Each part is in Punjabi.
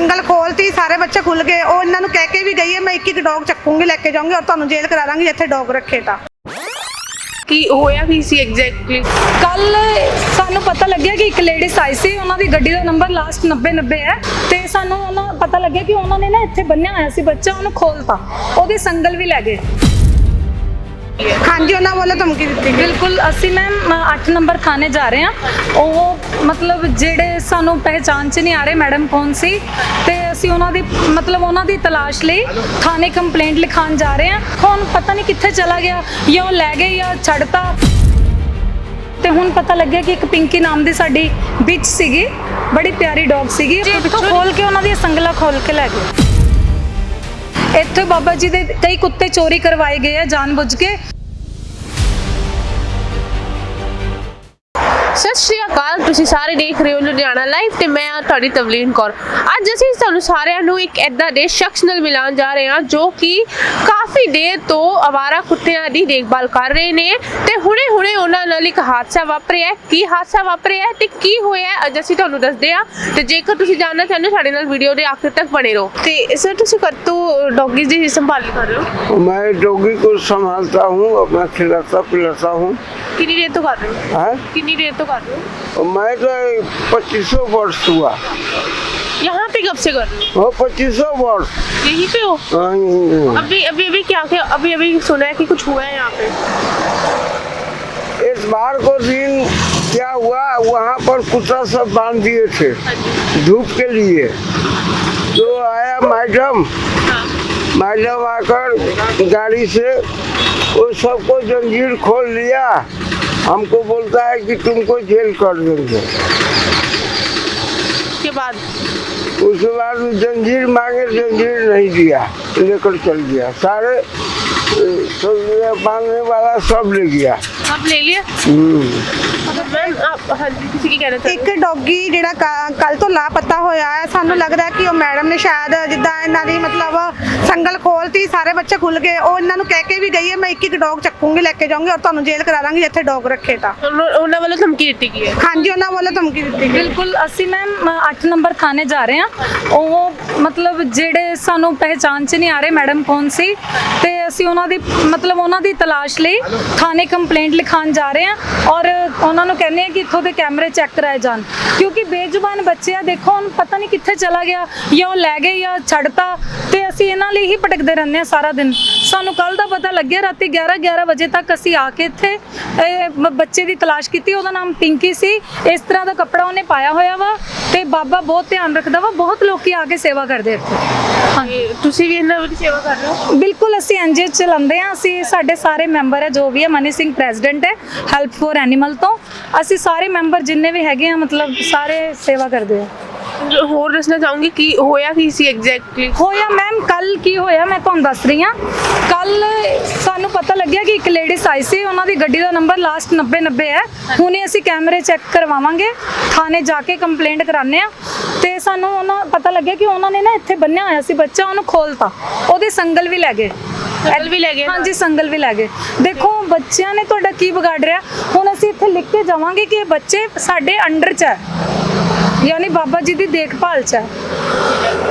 ਸੰਗਲ ਖੋਲਤੀ ਸਾਰੇ ਬੱਚੇ ਖੁੱਲ ਗਏ। ਉਹ ਇਹਨਾਂ ਨੂੰ ਕਹਿ ਕੇ ਵੀ ਗਈ ਹੈ ਮੈਂ ਇੱਕ ਇੱਕ ਡੌਗ ਚੱਕੂੰਗੀ ਲੈ ਕੇ ਜਾਊਂਗੀ ਔਰ ਤੁਹਾਨੂੰ ਜੇਲ੍ਹ ਕਰਾ ਦਾਂਗੀ ਜਿੱਥੇ ਡੌਗ ਰੱਖੇ ਤਾਂ। ਕੀ ਹੋਇਆ ਕੀ ਸੀ ਐਗਜ਼ੈਕਟਲੀ ਕੱਲ ਸਾਨੂੰ ਪਤਾ ਲੱਗਿਆ ਕਿ ਇੱਕ ਲੇਡੀਜ਼ ਆਈ ਸੀ ਉਹਨਾਂ ਦੀ ਗੱਡੀ ਦਾ ਨੰਬਰ ਲਾਸਟ 90 90 ਹੈ ਤੇ ਸਾਨੂੰ ਉਹਨਾਂ ਪਤਾ ਲੱਗਿਆ ਕਿ ਉਹਨਾਂ ਨੇ ਨਾ ਇੱਥੇ ਬੰਨਿਆ ਹੋਇਆ ਸੀ ਬੱਚਾ ਉਹਨੂੰ ਖੋਲਤਾ ਉਹਦੀ ਸੰਗਲ ਵੀ ਲੈ ਗਏ। ਹਾਂਜੀ ਉਹਨਾਂ ਵੱਲੋਂ ਧਮਕੀ ਦਿੱਤੀ ਗਈ। ਬਿਲਕੁਲ ਅਸੀਂ ਮੈਮ 8 ਨੰਬਰ ਥਾਣੇ ਜਾ ਰਹੇ ਹਾਂ। ਉਹ ਮਤਲਬ ਜਿਹੜੇ ਸਾਨੂੰ ਪਹਿਚਾਨ ਚ ਨਹੀਂ ਆ ਰਹੇ ਮੈਡਮ ਕੌਣ ਸੀ ਤੇ ਅਸੀਂ ਉਹਨਾਂ ਦੀ ਮਤਲਬ ਉਹਨਾਂ ਦੀ ਤਲਾਸ਼ ਲਈ ਥਾਣੇ ਕੰਪਲੇਂਟ ਲਿਖਾਉਣ ਜਾ ਰਹੇ ਹਾਂ। ਹੁਣ ਪਤਾ ਨਹੀਂ ਕਿੱਥੇ ਚਲਾ ਗਿਆ ਜਾਂ ਉਹ ਲੈ ਗਏ ਜਾਂ ਛੱਡਤਾ। ਤੇ ਹੁਣ ਪਤਾ ਲੱਗਿਆ ਕਿ ਇੱਕ ਪਿੰਕੀ ਨਾਮ ਦੀ ਸਾਡੀ ਬਿਚ ਸੀਗੀ ਬੜੀ ਪਿਆਰੀ ਡੌਗ ਸੀਗੀ। ਇੱਥੋਂ ਖੋਲ ਕੇ ਉਹਨਾਂ ਦੀ ਸੰਗਲਾ ਖੋਲ ਕੇ ਲੈ ਗਏ। ਇੱਥੇ ਬਾਬਾ ਜੀ ਦੇ ਕਈ ਕੁੱਤੇ ਚੋਰੀ ਕਰਵਾਏ ਗਏ ਆ ਜਾਣਬੁੱਝ ਕੇ। ਸਤਿ ਸ਼੍ਰੀ ਅਕਾਲ ਤੁਸੀਂ ਸਾਰੇ ਦੇਖ ਰਹੇ ਹੋ ਲੁਧਿਆਣਾ ਲਾਈਵ ਤੇ ਮੈਂ ਹਾਂ ਤੁਹਾਡੀ ਤਵਲੀਨ ਕੌਰ ਅੱਜ ਅਸੀਂ ਤੁਹਾਨੂੰ ਸਾਰਿਆਂ ਨੂੰ ਇੱਕ ਐਦਾਂ ਦੇ ਸ਼ਖਸ ਨਾਲ ਮਿਲਾਉਣ ਜਾ ਰਹੇ ਹਾਂ ਜੋ ਕਿ ਕਾਫੀ ਦੇਰ ਤੋਂ ਆਵਾਰਾ ਕੁੱਤਿਆਂ ਦੀ ਦੇਖਭਾਲ ਕਰ ਰਹੇ ਨੇ ਤੇ ਹੁਣੇ-ਹੁਣੇ ਉਹਨਾਂ ਨਾਲ ਇੱਕ ਹਾਦਸਾ ਵਾਪਰਿਆ ਹੈ। ਕੀ ਹਾਦਸਾ ਵਾਪਰਿਆ ਹੈ ਤੇ ਕੀ ਹੋਇਆ ਹੈ, ਅੱਜ ਅਸੀਂ ਤੁਹਾਨੂੰ ਦੱਸਦੇ ਹਾਂ ਤੇ ਜੇਕਰ ਤੁਸੀਂ ਜਾਣਨਾ ਚਾਹੁੰਦੇ ਹੋ ਸਾਡੇ ਨਾਲ ਵੀਡੀਓ ਦੇ ਆਖਿਰ ਤੱਕ ਬਣੇ ਰਹੋ ਤੇ ਸਰ ਤੁਸੀਂ ਕਦੋਂ ਡੌਗੀਜ਼ ਦੀ ਸੰਭਾਲ ਕਰ ਰਹੇ ਹੋ मैं डॉगी को संभालता हूँ अपना खिलाता पिलाता हूँ ਕਿੰਨੀ ਦੇਰ ਤੋਂ ਕਰ ਰਹੇ ਹੋ हाँ? ਕਿੰਨੀ ਦੇਰ ਤੋਂ मैं तो पच्चीसों वर्ष हुआ। यहाँ पे कब से कर रहे हो? हाँ, पच्चीसों वर्ष। यही पे हो? हाँ, अभी अभी अभी क्या क्या अभी अभी सुना है कि कुछ हुआ है यहाँ पे। इस बार को दिन क्या हुआ वहाँ पर कुत्ता सब बाँध दिए थे हाँ। धूप के लिए। तो आया मैडम मैडम आकर गाड़ी से वो सबको जंजीर खोल लिया। हमको बोलता है कि तुमको जेल कर देंगे उसके बाद उसके बाद वो जंजीर मांगे जंजीर नहीं दिया लेकर चल गया सारे अ, सब बांधने वाला सब ले गया सब ले लिया ਤੁਸੀਂ ਕੀ ਕਹਿਣਾ ਚਾਹੁੰਦੇ ਇੱਕ ਡੌਗੀ ਜਿਹੜਾ ਕੱਲ ਤੋਂ ਲਾਪਤਾ ਹੋਇਆ ਹੈ ਸਾਨੂੰ ਲੱਗਦਾ ਹੈ ਕਿ ਉਹ ਮੈਡਮ ਨੇ ਸ਼ਾਇਦ ਜਿੱਦਾਂ ਇਹਨਾਂ ਦੀ ਮਤਲਬ ਸੰਗਲ ਖੋਲਤੀ ਸਾਰੇ ਬੱਚੇ ਖੁੱਲ ਗਏ ਉਹ ਇਹਨਾਂ ਨੂੰ ਕਹਿ ਕੇ ਵੀ ਗਈ ਹੈ ਮੈਂ ਇੱਕ ਇੱਕ ਡੌਗ ਚੱਕੂੰਗੀ ਲੈ ਕੇ ਜਾਊਂਗੀ ਔਰ ਤੁਹਾਨੂੰ ਜੇਲ੍ਹ ਕਰਾ ਦਾਂਗੀ ਇੱਥੇ ਡੌਗ ਰੱਖੇ ਤਾਂ। ਉਹਨਾਂ- ਵੱਲੋਂ ਧਮਕੀ ਦਿੱਤੀ ਗਈ ਹੈ? ਹਾਂਜੀ ਉਹਨਾਂ ਵੱਲੋਂ ਧਮਕੀ ਦਿੱਤੀ ਗਈ ਬਿਲਕੁਲ ਅਸੀਂ ਮੈਮ 8 ਨੰਬਰ ਥਾਣੇ ਜਾ ਰਹੇ ਹਾਂ। ਉਹ ਮਤਲਬ ਜਿਹੜੇ ਸਾਨੂੰ ਪਹਿਚਾਣ ਚ ਨਹੀਂ ਆ ਰਹੇ ਮੈਡਮ ਕੌਣ ਸੀ ਤੇ ਅਸੀਂ ਉਹਨਾਂ ਦੀ ਮਤਲਬ ਉਹਨਾਂ ਦੀ ਤਲਾਸ਼ ਲਈ ਥਾਣੇ ਕੰਪਲੇਂਟ ਲਿਖਾਉਣ ਜਾ ਰਹੇ ਹਾਂ ਔਰ ਉਹਨਾਂ ਨੂੰ ਕਹਿੰਦੇ ਆ ਕਿ ਇੱਥੋਂ ਦੇ ਕੈਮਰੇ ਚੈੱਕ ਕਰਾਏ ਜਾਣ। ਕਿਉਂਕਿ ਬੇਜ਼ੁਬਾਨ ਬੱਚੇ ਆ, ਦੇਖੋ, ਹੁਣ ਪਤਾ ਨਹੀਂ ਕਿੱਥੇ ਚਲਾ ਗਿਆ। ਜਾਂ ਉਹ ਲੈ ਗਏ ਜਾਂ ਛੱਡਤਾ, ਤੇ ਅਸੀਂ ਇਹਨਾਂ ਲਈ ਹੀ ਭਟਕਦੇ ਰਹਿੰਦੇ ਆ ਸਾਰਾ ਦਿਨ। ਸਾਨੂੰ ਕੱਲ ਦਾ ਪਤਾ ਲੱਗਿਆ, ਰਾਤੀ 11 11 ਵਜੇ ਤੱਕ ਅਸੀਂ ਆ ਕੇ ਇੱਥੇ ਬੱਚੇ ਦੀ ਤਲਾਸ਼ ਕੀਤੀ। ਉਹਦਾ ਨਾਮ ਪਿੰਕੀ ਸੀ। ਇਸ ਤਰ੍ਹਾਂ ਦਾ ਕੱਪੜਾ ਉਹਨੇ ਪਾਇਆ ਹੋਇਆ ਵਾ, ਤੇ ਬਾਬਾ ਬਹੁਤ ਧਿਆਨ ਰੱਖਦਾ ਵਾ। ਬਹੁਤ ਲੋਕੀ ਆ ਕੇ ਸੇਵਾ ਕਰਦੇ ਇੱਥੇ। ਤੁਸੀਂ ਵੀ ਇਹਨਾਂ ਦੀ ਸੇਵਾ ਕਰ ਰਹੇ ਹੋ? ਬਿਲਕੁਲ ਅਸੀਂ ਐਨਜੀਓ ਚਲਾਉਂਦੇ ਆ ਅਸੀਂ ਸਾਡੇ ਸਾਰੇ ਮੈਂਬਰ ਹੈ ਜੋ ਵੀ ਹੈ ਮਨੀ ਸਿੰਘ ਪ੍ਰੈਜ਼ੀਡੈਂਟ ਹੈ ਹੈਲਪ ਫॉर ਐਨੀਮਲ ਤੋਂ। ਅਸੀਂ ਸਾਰੇ ਮੈਂਬਰ ਜਿੰਨੇ ਵੀ ਹੈਗੇ ਆ ਮਤਲਬ ਸਾਰੇ ਸੇਵਾ ਕਰਦੇ ਆ। ਹੋਰ ਦੱਸਣਾ ਚਾਹੂੰਗੀ ਕੀ ਹੋਇਆ ਕੀ ਸੀ ਐਗਜ਼ੈਕਟਲੀ ਹੋਇਆ ਮੈਮ ਕੱਲ ਕੀ ਹੋਇਆ ਮੈਂ ਤੁਹਾਨੂੰ ਦੱਸ ਰਹੀ ਹਾਂ। ਕੱਲ ਸਾਨੂੰ ਪਤਾ ਲੱਗਿਆ ਕਿ ਇੱਕ ਲੇਡੀਜ਼ ਆਈ ਸੀ ਉਹਨਾਂ ਦੀ ਗੱਡੀ ਦਾ ਨੰਬਰ ਲਾਸਟ 90 90 ਹੈ। ਹੁਣੇ ਅਸੀਂ ਕੈਮਰੇ ਚੈੱਕ ਕਰਵਾਵਾਂਗੇ ਥਾਣੇ ਜਾ ਕੇ ਕੰਪਲੇਂਟ ਕਰਾਣੇ ਆ ਤੇ ਸਾਨੂੰ ਉਹਨਾਂ ਪਤਾ ਲੱਗਿਆ ਕਿ ਉਹਨਾਂ ਨੇ ਨਾ ਇੱਥੇ ਬੰਨਿਆ ਹੋਇਆ ਸੀ ਬੱਚਾ ਉਹਨੂੰ ਖੋਲਤਾ। ਉਹਦੀ ਸੰਗਲ ਵੀ ਲੈ ਗਏ। ਸੰਗਲ ਵੀ ਲੈ ਗਏ? ਹਾਂਜੀ ਸੰਗਲ ਵੀ ਲੈ ਗਏ। ਦੇਖੋ ਬੱਚਿਆਂ ਨੇ ਤੁਹਾਡਾ ਕੀ ਵਿਗਾੜ ਰਿਹਾ? ਹੁਣ ਅਸੀਂ ਇੱਥੇ ਲਿਖ ਕੇ ਜਾਵਾਂਗੇ ਕਿ ਇਹ ਬੱਚੇ ਸਾਡੇ ਅੰਡਰ ਚ ਹੈ। ਯਾਨੀ ਬਾਬਾ ਜੀ ਦੀ ਦੇਖਭਾਲ ਚ ਹੈ।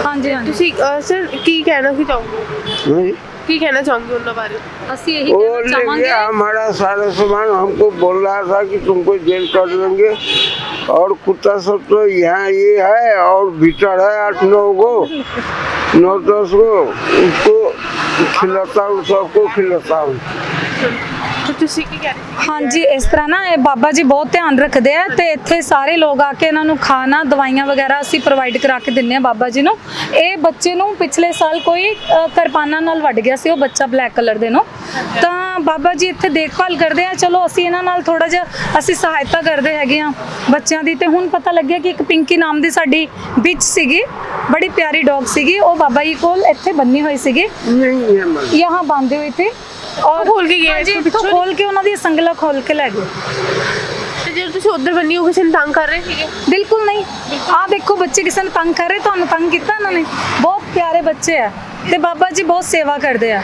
ਹਾਂਜੀ ਹਾਂਜੀ। ਤੁਸੀਂ ਸਰ ਕੀ ਕਹਿਣਾ ਕੀ ਚਾਹੋਗੇ? ਕੀ ਕਹਿਣਾ ਚਾਹੋਗੇ ਉਹਨਾਂ ਬਾਰੇ ਅਸੀਂ ਇਹੀ वो ਕਹਿਣਾ ले ਚਾਹਾਂਗੇ गया हमारा सारा सामान हमको बोल रहा था कि तुमको जेल कर देंगे और कुत्ता सब तो यहाँ ये है और भीतर है आठ नौ गो नौ दस गो उसको खिलाता हूँ सबको खिलाता हूँ ਤੇ ਤੁਸੀਂ ਕੀ ਕਹਿ ਰਹੇ ਸੀ? ਹਾਂਜੀ ਇਸ ਤਰ੍ਹਾਂ ਨਾ ਇਹ ਬਾਬਾ ਜੀ ਬਹੁਤ ਧਿਆਨ ਰੱਖਦੇ ਆ ਤੇ ਇੱਥੇ ਸਾਰੇ ਲੋਕ ਆ ਕੇ ਇਹਨਾਂ ਨੂੰ ਖਾਣਾ ਦਵਾਈਆਂ ਵਗੈਰਾ ਅਸੀਂ ਪ੍ਰੋਵਾਈਡ ਕਰਾ ਕੇ ਦਿੰਨੇ ਆ ਬਾਬਾ ਜੀ ਨੂੰ। ਇਹ ਬੱਚੇ ਨੂੰ ਪਿਛਲੇ ਸਾਲ ਕੋਈ ਅ, ਨਾਲ ਵੱਢ ਗਿਆ ਸੀ ਉਹ ਬੱਚਾ ਬਲੈਕ ਕਲਰ ਦੇ ਨੂੰ। ਤਾਂ ਬਾਬਾ ਜੀ ਇੱਥੇ ਦੇਖਭਾਲ ਕਰਦੇ ਆ ਚਲੋ ਅਸੀਂ ਇਹਨਾਂ ਨਾਲ ਥੋੜਾ ਜਿਹਾ ਅਸੀਂ ਸਹਾਇਤਾ ਕਰਦੇ ਹੈਗੇ ਆ ਬੱਚਿਆਂ ਦੀ। ਤੇ ਹੁਣ ਪਤਾ ਲੱਗਿਆ ਕਿ ਇੱਕ ਪਿੰਕੀ ਨਾਮ ਦੀ ਸਾਡੀ ਵਿੱਚ ਸੀਗੀ ਬੜੀ ਪਿਆਰੀ ਡੌਗ ਸੀਗੀ ਉਹ ਬਾਬਾ ਜੀ ਕੋਲ ਇੱਥੇ ਬੰਨੀ ਹੋਈ ਸੀਗੀ। ਨਹੀਂ ਹੈ ਮਨ ਯਹਾਂ ਬਾਂਧੇ ਹੋਏ ਥੇ और ਖੋਲ ਕੇ ਗਏ ਹਾਂਜੀ ਇੱਥੋਂ ਪਿੱਛੋਂ? ਖੋਲ ਕੇ ਉਹਨਾਂ ਦੀ ਸੰਗਲਾ ਖੋਲ ਕੇ ਲੈ ਗਏ। ਤੇ ਜਦੋਂ ਤੁਸੀਂ ਉਧਰ ਬੰਨੀ ਹੋ ਕਿਸੇ ਨੂੰ ਤੰਗ ਕਰ ਰਹੇ ਸੀਗੇ? ਬਿਲਕੁਲ ਨਹੀਂ। ਆਹ ਦੇਖੋ ਬੱਚੇ ਕਿਸੇ ਨੂੰ ਤੰਗ ਕਰ ਰਹੇ ਤੁਹਾਨੂੰ ਤੰਗ ਕੀਤਾ ਇਹਨਾਂ ਨੇ? ਬਹੁਤ ਪਿਆਰੇ ਬੱਚੇ ਆ। ਤੇ ਬਾਬਾ ਜੀ ਬਹੁਤ ਸੇਵਾ ਕਰਦੇ ਆ।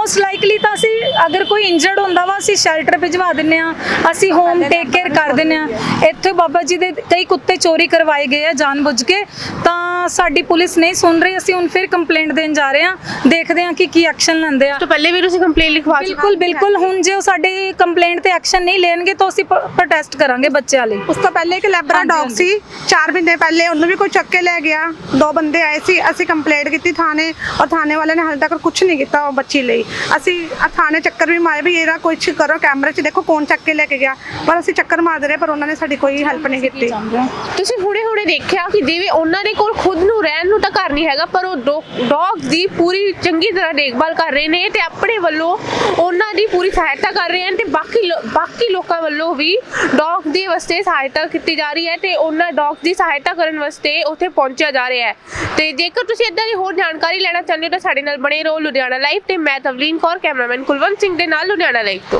ਮੋਸਟ ਲਾਈਕਲੀ ਤਾਂ ਅਸੀਂ ਅਗਰ ਕੋਈ ਇੰਜਰਡ ਹੁੰਦਾ ਵਾ ਅਸੀਂ ਸ਼ੈਲਟਰ ਭਿਜਵਾ ਦਿੰਨੇ ਆ ਅਸੀਂ ਹੋਮ ਟੇਕ ਕੇਅਰ ਕਰ ਦਿੰਨੇ ਆ ਇੱਥੇ ਬਾਬਾ ਜੀ ਦੇ ਕਈ ਕੁੱਤੇ ਚੋਰੀ ਕਰਵਾਏ ਗਏ ਆ ਜਾਣਬੁੱਝ ਕੇ ਤਾਂ ਸਾਡੀ ਪੁਲਿਸ ਨਹੀਂ ਸੁਣ ਰਹੀ ਅਸੀਂ ਹੁਣ ਫਿਰ ਕੰਪਲੇਂਟ ਦੇਣ ਜਾ ਰਹੇ ਆ ਦੇਖਦੇ ਆ ਕਿ ਕੀ ਐਕਸ਼ਨ ਲੈਂਦੇ ਆ। ਤੋਂ ਪਹਿਲੇ ਵੀ ਤੁਸੀਂ ਕੰਪਲੇਂਟ ਲਿਖਵਾ ਚੁੱਕੇ ਬਿਲਕੁਲ ਬਿਲਕੁਲ ਹੁਣ ਜੇ ਉਹ ਸਾਡੇ ਕੰਪਲੇਂਟ ਤੇ ਐਕਸ਼ਨ ਨਹੀਂ ਲੈਣਗੇ ਤਾਂ ਅਸੀਂ ਪ੍ਰੋਟੈਸਟ ਕਰਾਂਗੇ ਬੱਚਿਆਂ ਲਈ। ਉਸ ਤੋਂ ਪਹਿਲੇ ਇੱਕ ਲੈਬਰਾ ਡੌਗ। ਸੀ 4 ਮਹੀਨੇ ਪਹਿਲੇ ਉਹਨੂੰ ਵੀ ਕੋਈ ਚੱਕ ਕੇ ਲੈ ਗਿਆ। ਦੋ ਬੰਦੇ ਆਏ ਸੀ ਅਸੀਂ ਕੰਪਲੇਂਟ ਕੀਤੀ ਥਾਣੇ ਔਰ ਥਾਣੇ ਵਾਲਿਆਂ ਨੇ ਹਾਲੇ ਤੱਕ ਕੁਝ ਨਹੀਂ ਕੀਤਾ ਉਹ ਬੱਚੀ ਲਈ। ਅਸੀਂ ਆ ਥਾਣੇ ਚੱਕਰ ਵੀ ਮਾਰੇ ਵੀ ਇਹਦਾ ਕੁਝ ਕਰੋ, ਕੈਮਰੇ 'ਚ ਦੇਖੋ ਕੌਣ ਚੱਕ ਕੇ ਲੈ ਕੇ ਗਿਆ। ਪਰ ਅਸੀਂ ਚੱਕਰ ਮਾਰਦੇ ਰਹੇ, ਪਰ ਉਹਨਾਂ ਨੇ ਸਾਡੀ ਕੋਈ ਹੈਲਪ ਨਹੀਂ ਕੀਤੀ। ਤੁਸੀਂ ਹੁਣੇ ਹੁਣੇ ਦੇਖਿਆ ਕਿ ਜਿਵੇਂ ਉਹਨਾਂ ਦੇ ਕੋਲ ਖੁਦ ਨੂੰ ਰਹਿਣ ਨੂੰ ਨਹੀਂ ਹੈਗਾ, ਪਰ ਉਹ ਡੌਗ ਦੀ ਪੂਰੀ ਚੰਗੀ ਤਰ੍ਹਾਂ ਦੇਖਭਾਲ ਕਰ ਰਹੇ ਨੇ ਤੇ ਆਪਣੇ ਵੱਲੋਂ ਉਹਨਾਂ ਦੀ ਪੂਰੀ ਸਹਾਇਤਾ ਕਰ ਰਹੇ ਹਨ ਤੇ ਬਾਕੀ ਬਾਕੀ ਲੋਕਾਂ ਵੱਲੋਂ ਵੀ ਡੌਗ ਦੇ ਵਾਸਤੇ ਸਹਾਇਤਾ ਕੀਤੀ ਜਾ ਰਹੀ ਹੈ ਤੇ ਉਹਨਾਂ ਡੌਗ ਦੀ ਸਹਾਇਤਾ ਕਰਨ ਵਾਸਤੇ ਉੱਥੇ ਪਹੁੰਚਿਆ ਜਾ ਰਿਹਾ ਹੈ। ਤੇ ਜੇਕਰ ਤੁਸੀਂ ਇਦਾਂ ਦੀ ਹੋਰ ਜਾਣਕਾਰੀ ਲੈਣਾ ਚਾਹੁੰਦੇ ਹੋ ਤਾਂ ਸਾਡੇ ਨਾਲ ਬਣੇ ਰਹੋ ਲੁਧਿਆਣਾ ਲਾਈਵ ਤੇ ਮੈਂ ਤਵਲੀਨ ਕੌਰ, ਕੈਮਰਾਮੈਨ ਕੁਲਵੰਤ ਸਿੰਘ ਦੇ ਨਾਲ ਲੁਧਿਆਣਾ ਲਾਈਵ ਤੋਂ।